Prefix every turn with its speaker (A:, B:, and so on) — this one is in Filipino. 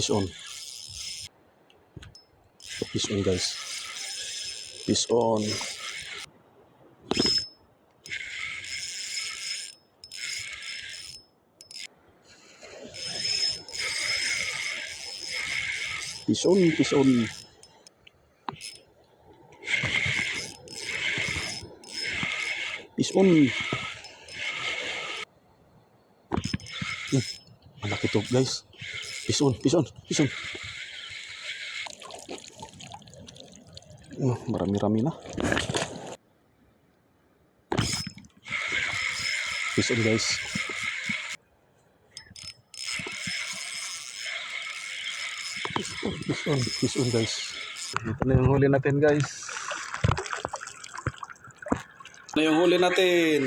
A: Fish on. Fish on guys. Fish on. Fish on, fish on. Fish on. Hmm, malaki to guys. Fish on, fish on, fish on. Oh, marami-rami na. Fish on guys. Fish on, fish on, fish on guys. Ito na yung huli natin guys. Ito na yung huli natin.